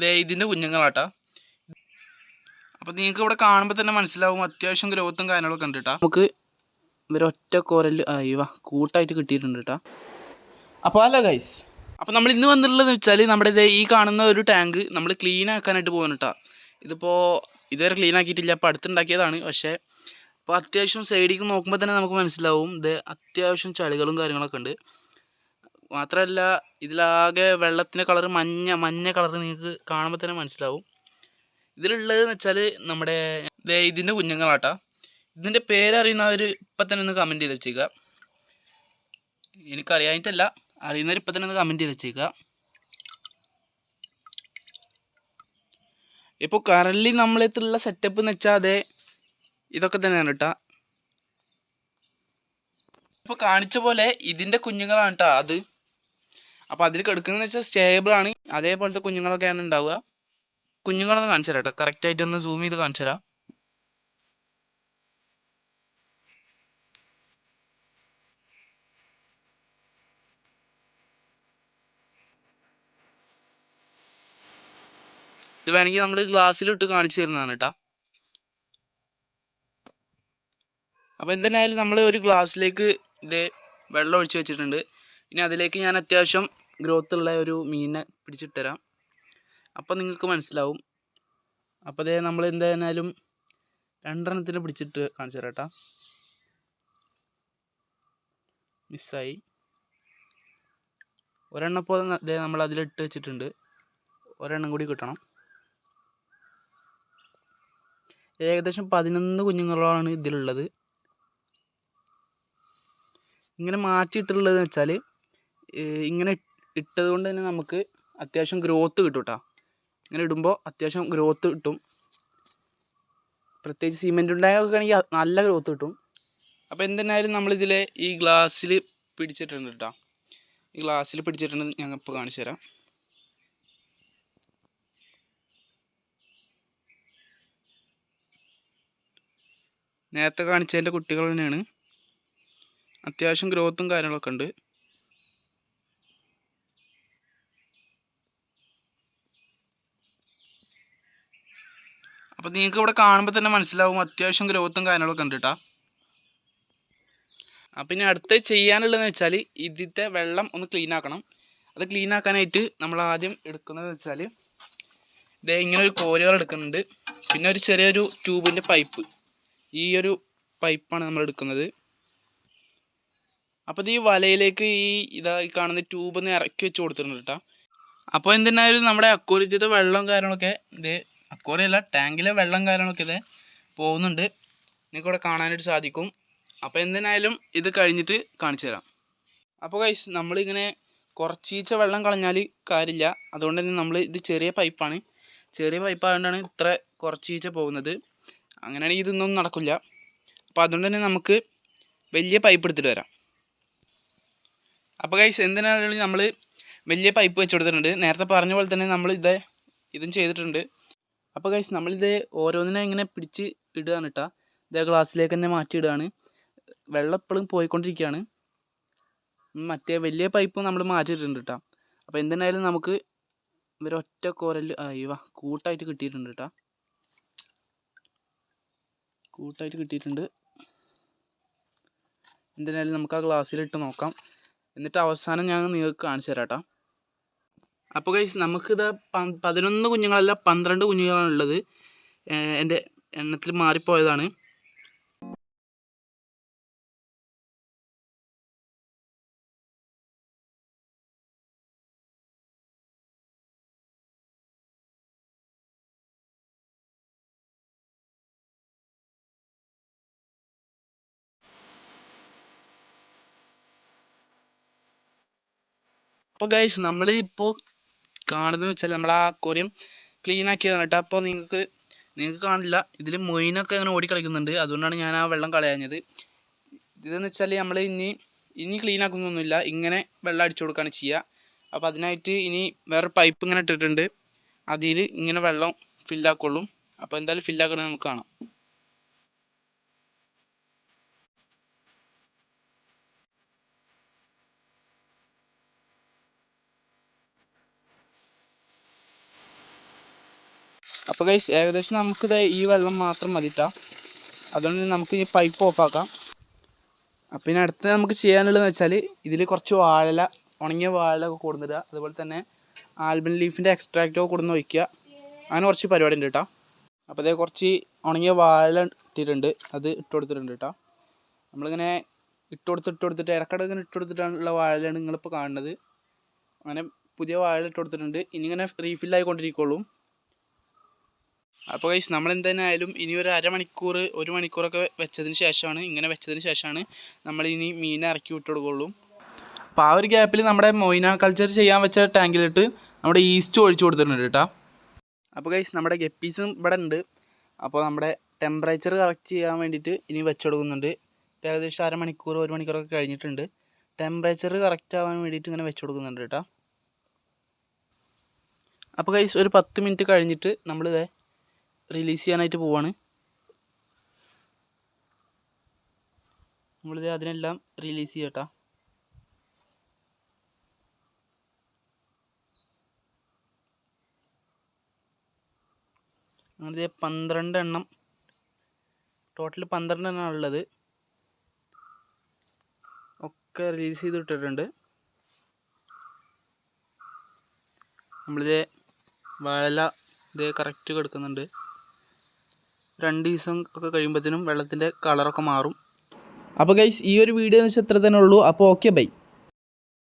ദേ ഇതിന്റെ കുഞ്ഞുങ്ങളാട്ടാ. അപ്പോൾ നിങ്ങൾക്ക് ഇവിടെ കാണുമ്പോൾ തന്നെ മനസ്സിലാവും അത്യാവശ്യം ഗ്രോത്തും കാര്യങ്ങളൊക്കെ ഉണ്ട് കേട്ടോ നമുക്ക് ഇവരൊറ്റ കോരൽ അയ്യവ കൂട്ടായിട്ട് കിട്ടിയിട്ടുണ്ട് കേട്ടോ അപ്പോൾ അല്ല ഗൈസ് അപ്പോൾ നമ്മൾ ഇന്ന് വന്നിട്ടുള്ളതെന്ന് വെച്ചാൽ നമ്മുടെ ഇതേ ഈ കാണുന്ന ഒരു ടാങ്ക് നമ്മൾ ക്ലീൻ ആക്കാനായിട്ട് പോകുന്നു കേട്ടോ ഇതിപ്പോൾ ഇതുവരെ ക്ലീൻ ആക്കിയിട്ടില്ല അപ്പോൾ അടുത്തുണ്ടാക്കിയതാണ്. പക്ഷേ അപ്പോൾ അത്യാവശ്യം സൈഡിലേക്ക് നോക്കുമ്പോൾ തന്നെ നമുക്ക് മനസ്സിലാവും ഇത് അത്യാവശ്യം ചളികളും കാര്യങ്ങളൊക്കെ ഉണ്ട്. മാത്രമല്ല ഇതിലാകെ വെള്ളത്തിന്റെ കളർ മഞ്ഞ മഞ്ഞ കളർ നിങ്ങൾക്ക് കാണുമ്പോൾ തന്നെ മനസ്സിലാവും. ഇതിലുള്ളതെന്ന് വെച്ചാൽ നമ്മുടെ ഇതിന്റെ കുഞ്ഞുങ്ങളാട്ടാ. ഇതിന്റെ പേരറിയുന്നവർ ഇപ്പം തന്നെ ഒന്ന് കമന്റ് ചെയ്ത് വെച്ചേക്കുക എനിക്കറിയാനിട്ടല്ല അറിയുന്നവർ ഇപ്പം തന്നെ ഒന്ന് കമന്റ് ചെയ്ത് വെച്ചേക്കുക ഇപ്പോൾ കറൻലി നമ്മളെത്തുള്ള സെറ്റപ്പ് എന്ന് വെച്ചാൽ അതെ ഇതൊക്കെ തന്നെയാണ് കേട്ടോ. ഇപ്പോൾ കാണിച്ച പോലെ ഇതിന്റെ കുഞ്ഞുങ്ങളാണ് കേട്ടോ അത്. അപ്പോൾ അതിൽ കിടക്കുന്നതെന്ന് വെച്ചാൽ സ്റ്റേബിൾ ആണ്. അതേപോലത്തെ കുഞ്ഞുങ്ങളൊക്കെയാണ് ഉണ്ടാവുക കുഞ്ഞുങ്ങളൊന്ന് കാണിച്ചു തരാം കേട്ടോ കറക്റ്റായിട്ട് ഒന്ന് സൂം ചെയ്ത് കാണിച്ചു തരാം. ഇത് വേണമെങ്കിൽ നമ്മൾ ഗ്ലാസ്സിലിട്ട് കാണിച്ചു തരുന്നതാണ് കേട്ടോ അപ്പോൾ എന്തായാലും നമ്മൾ ഒരു ഗ്ലാസ്സിലേക്ക് ഇത് വെള്ളം ഒഴിച്ച് വെച്ചിട്ടുണ്ട്. ഇനി അതിലേക്ക് ഞാൻ അത്യാവശ്യം ഗ്രോത്ത് ഉള്ള ഒരു മീനിനെ പിടിച്ചിട്ട് തരാം. അപ്പോൾ നിങ്ങൾക്ക് മനസ്സിലാവും. അപ്പോൾ അതേ നമ്മൾ എന്തായാലും രണ്ടെണ്ണത്തിന് പിടിച്ചിട്ട് കാണിച്ചു തരാം കേട്ടോ. മിസ്സായി. ഒരെണ്ണം ഇപ്പോൾ ദേ നമ്മൾ അതിലിട്ട് വെച്ചിട്ടുണ്ട്. ഒരെണ്ണം കൂടി കിട്ടണം. ഏകദേശം പതിനൊന്ന് കുഞ്ഞുങ്ങളാണ് ഇതിലുള്ളത്. ഇങ്ങനെ മാറ്റിയിട്ടുള്ളത് വെച്ചാൽ ഇങ്ങനെ ഇട്ടത് കൊണ്ട് തന്നെ നമുക്ക് അത്യാവശ്യം ഗ്രോത്ത് കിട്ടും കേട്ടോ ഇങ്ങനെ ഇടുമ്പോൾ അത്യാവശ്യം ഗ്രോത്ത് കിട്ടും. പ്രത്യേകിച്ച് സിമെന്റ് ഉണ്ടായൊക്കെ നല്ല ഗ്രോത്ത് കിട്ടും. അപ്പോൾ എന്തെന്നായാലും നമ്മളിതിൽ ഈ ഗ്ലാസ്സിൽ പിടിച്ചിട്ടുണ്ട് കേട്ടോ ഈ ഗ്ലാസ്സിൽ പിടിച്ചിട്ടുണ്ട് ഞാൻ ഇപ്പോൾ കാണിച്ചു തരാം. നേരത്തെ കാണിച്ചതിന്റെ കുട്ടികൾ തന്നെയാണ്. അത്യാവശ്യം ഗ്രോത്തും കാര്യങ്ങളൊക്കെ ഉണ്ട്. അപ്പോൾ നിങ്ങൾക്ക് ഇവിടെ കാണുമ്പോൾ തന്നെ മനസ്സിലാവും അത്യാവശ്യം ഗ്രോത്തും കാര്യങ്ങളൊക്കെ ഉണ്ട് കേട്ടോ അപ്പം ഇനി അടുത്ത് ചെയ്യാനുള്ളതെന്ന് വെച്ചാൽ ഇതിന്റെ വെള്ളം ഒന്ന് ക്ലീൻ ആക്കണം. അത് ക്ലീൻ ആക്കാനായിട്ട് നമ്മൾ ആദ്യം എടുക്കുന്നത് വെച്ചാൽ ഇതേ ഇങ്ങനെ ഒരു കോലുകൾ എടുക്കുന്നുണ്ട്. പിന്നെ ഒരു ചെറിയൊരു ട്യൂബിന്റെ പൈപ്പ് ഈ ഒരു പൈപ്പാണ് നമ്മൾ എടുക്കുന്നത്. അപ്പോൾ ഈ വലയിലേക്ക് ഈ ഇതാ ഈ കാണുന്ന ട്യൂബ് ഒന്ന് ഇറക്കി വെച്ച് കൊടുത്തിട്ടുണ്ട് കേട്ടോ അപ്പോൾ എന്തിനായാലും നമ്മുടെ അക്കൂരിയത്തെ വെള്ളം കാര്യങ്ങളൊക്കെ ഇത് അക്കൂറിയല്ല ടാങ്കിലെ വെള്ളം കാര്യങ്ങളൊക്കെ ഇത് പോകുന്നുണ്ട്. നിങ്ങൾക്ക് ഇവിടെ കാണാനായിട്ട് സാധിക്കും. അപ്പോൾ എന്തിനായാലും ഇത് കഴിഞ്ഞിട്ട് കാണിച്ചു തരാം. അപ്പോൾ കൈസ് നമ്മളിങ്ങനെ കുറച്ചീച്ച വെള്ളം കളഞ്ഞാൽ കാര്യമില്ല. അതുകൊണ്ട് തന്നെ നമ്മൾ ഇത് ചെറിയ പൈപ്പാണ്. ചെറിയ പൈപ്പ് ആയതുകൊണ്ടാണ് ഇത്ര കുറച്ചീച്ച പോകുന്നത്. അങ്ങനെയാണെങ്കിൽ ഇതൊന്നും നടക്കില്ല. അപ്പോൾ അതുകൊണ്ട് തന്നെ നമുക്ക് വലിയ പൈപ്പ് എടുത്തിട്ട് വരാം. അപ്പോൾ കൈസ് എന്തിനാണെങ്കിലും നമ്മൾ വലിയ പൈപ്പ് വെച്ച് കൊടുത്തിട്ടുണ്ട്. നേരത്തെ പറഞ്ഞ പോലെ തന്നെ നമ്മൾ ഇത് ഇതും ചെയ്തിട്ടുണ്ട്. അപ്പോൾ കൈസ് നമ്മളിത് ഓരോന്നിനെ ഇങ്ങനെ പിടിച്ച് ഇടുകയാണ് കേട്ടോ ഇതേ ഗ്ലാസ്സിലേക്ക് തന്നെ മാറ്റി ഇടുകയാണ്. വെള്ളം എപ്പോഴും പോയിക്കൊണ്ടിരിക്കുകയാണ്. മറ്റേ വലിയ പൈപ്പ് നമ്മൾ മാറ്റിയിട്ടുണ്ട് കേട്ടോ അപ്പോൾ എന്തിനായാലും നമുക്ക് ഇവരൊറ്റ കോരൽ അയ്യോ കൂട്ടായിട്ട് കിട്ടിയിട്ടുണ്ട് കേട്ടോ കൂട്ടായിട്ട് കിട്ടിയിട്ടുണ്ട്. എന്തിനായാലും നമുക്ക് ആ ഗ്ലാസ്സിലിട്ട് നോക്കാം. എന്നിട്ട് അവസാനം ഞാൻ നിങ്ങൾക്ക് കാണിച്ചു തരാം കേട്ടോ അപ്പോൾ ഗൈസ് നമുക്കിത് പതിനൊന്ന് കുഞ്ഞുങ്ങളല്ല പന്ത്രണ്ട് കുഞ്ഞുങ്ങളാണ് ഉള്ളത്. എന്റെ എണ്ണത്തിൽ മാറിപ്പോയതാണ്. അപ്പോൾ ഗൈസ് നമ്മൾ ഇപ്പോൾ കാണുന്നത് വെച്ചാൽ നമ്മൾ ആ അക്വേറിയം ക്ലീൻ ആക്കിയതാണ് കേട്ടോ. അപ്പോൾ നിങ്ങൾക്ക് നിങ്ങൾക്ക് കാണില്ല. ഇതിൽ മൊയിനൊക്കെ അങ്ങനെ ഓടി കളിക്കുന്നുണ്ട്. അതുകൊണ്ടാണ് ഞാൻ ആ വെള്ളം കളയാഞ്ഞത്. ഇതെന്ന് വെച്ചാൽ നമ്മൾ ഇനി ഇനി ക്ലീൻ ആക്കുന്നൊന്നുമില്ല. ഇങ്ങനെ വെള്ളം അടിച്ചു കൊടുക്കുകയാണ് ചെയ്യുക അപ്പോൾ അതിനായിട്ട് ഇനി വേറെ പൈപ്പ് ഇങ്ങനെ ഇട്ടിട്ടുണ്ട്. അതിൽ ഇങ്ങനെ വെള്ളം ഫില്ലാക്കുള്ളൂ അപ്പോൾ എന്തായാലും ഫില്ലാക്കണത് നമുക്ക് കാണാം. അപ്പോൾ ഗൈസ് ഏകദേശം നമുക്കിത് ഈ വെള്ളം മാത്രം മതിട്ടാ. അതുകൊണ്ട് നമുക്ക് ഈ പൈപ്പ് ഓഫാക്കാം അപ്പം ഇനി അടുത്ത് നമുക്ക് ചെയ്യാനുള്ളതെന്ന് വെച്ചാൽ ഇതിൽ കുറച്ച് വാഴല ഉണങ്ങിയ വാഴല ഒക്കെ കൊടുന്നിടുക അതുപോലെ തന്നെ ആൽബൻ ലീഫിന്റെ എക്സ്ട്രാക്റ്റ് ഒക്കെ കൊടുന്ന് ഒഴിക്കുക. അങ്ങനെ കുറച്ച് പരിപാടി ഉണ്ട് കേട്ടോ അപ്പോൾ അതേ കുറച്ച് ഉണങ്ങിയ വാഴ ഇട്ടിട്ടുണ്ട്. അത് ഇട്ട് കൊടുത്തിട്ടുണ്ട് കേട്ടോ നമ്മളിങ്ങനെ ഇട്ട് കൊടുത്ത് ഇട്ട് കൊടുത്തിട്ട് ഇടക്കിടക്ക് ഇങ്ങനെ ഇട്ട് കൊടുത്തിട്ടുള്ള വാഴയാണ് നിങ്ങളിപ്പോൾ കാണുന്നത്. അങ്ങനെ പുതിയ വാഴ ഇട്ട് കൊടുത്തിട്ടുണ്ട്. ഇനി ഇങ്ങനെ റീഫിൽ ആയിക്കൊണ്ടിരിക്കുള്ളൂ. അപ്പോൾ ഗൈസ് നമ്മൾ എന്തായാലും ഇനി ഒരു അരമണിക്കൂർ ഒരു മണിക്കൂറൊക്കെ വെച്ചതിന് ശേഷമാണ് ഇങ്ങനെ വെച്ചതിന് ശേഷമാണ് നമ്മൾ ഇനി മീനെ ഇറക്കി വിട്ട് കൊടുക്കുള്ളൂ. അപ്പോൾ ആ ഒരു ഗ്യാപ്പിൽ നമ്മുടെ മൊയ്ന കൾച്ചർ ചെയ്യാൻ വെച്ച ടാങ്കിലിട്ട് നമ്മുടെ ഈസ്റ്റ് ഒഴിച്ചു കൊടുത്തിട്ടുണ്ട് കേട്ടോ അപ്പോൾ ഗൈസ് നമ്മുടെ ഗപ്പീസും ഇവിടെ ഉണ്ട്. അപ്പോൾ നമ്മുടെ ടെമ്പറേച്ചർ കറക്റ്റ് ചെയ്യാൻ വേണ്ടിയിട്ട് ഇനി വെച്ച് കൊടുക്കുന്നുണ്ട്. ഏകദേശം അരമണിക്കൂർ ഒരു മണിക്കൂറൊക്കെ കഴിഞ്ഞിട്ടുണ്ട്. ടെമ്പറേച്ചർ കറക്റ്റ് ആവാൻ വേണ്ടിയിട്ട് ഇങ്ങനെ വെച്ച് കൊടുക്കുന്നുണ്ട് കേട്ടോ അപ്പോൾ ഗൈസ് ഒരു പത്ത് മിനിറ്റ് കഴിഞ്ഞിട്ട് നമ്മളിത് റിലീസ് ചെയ്യാനായിട്ട് പോവാണ്. നമ്മളിത് അതിനെല്ലാം റിലീസ് ചെയ്യട്ടാ. അങ്ങനെ പന്ത്രണ്ട് എണ്ണം ടോട്ടൽ പന്ത്രണ്ട് എണ്ണം ഉള്ളത്. ഒക്കെ റിലീസ് ചെയ്ത് ഇട്ടിട്ടുണ്ട്. നമ്മളിത് വാഴല ഇത് കറക്റ്റ് കിടക്കുന്നുണ്ട്. രണ്ട് ദിവസം ഒക്കെ കഴിയുമ്പോഴത്തേനും വെള്ളത്തിന്റെ കളറൊക്കെ മാറും. അപ്പോൾ ഗൈസ് ഈ ഒരു വീഡിയോ എന്ന് വെച്ചാൽ ഇത്ര തന്നെ ഉള്ളൂ. അപ്പോൾ ഓക്കെ ബൈ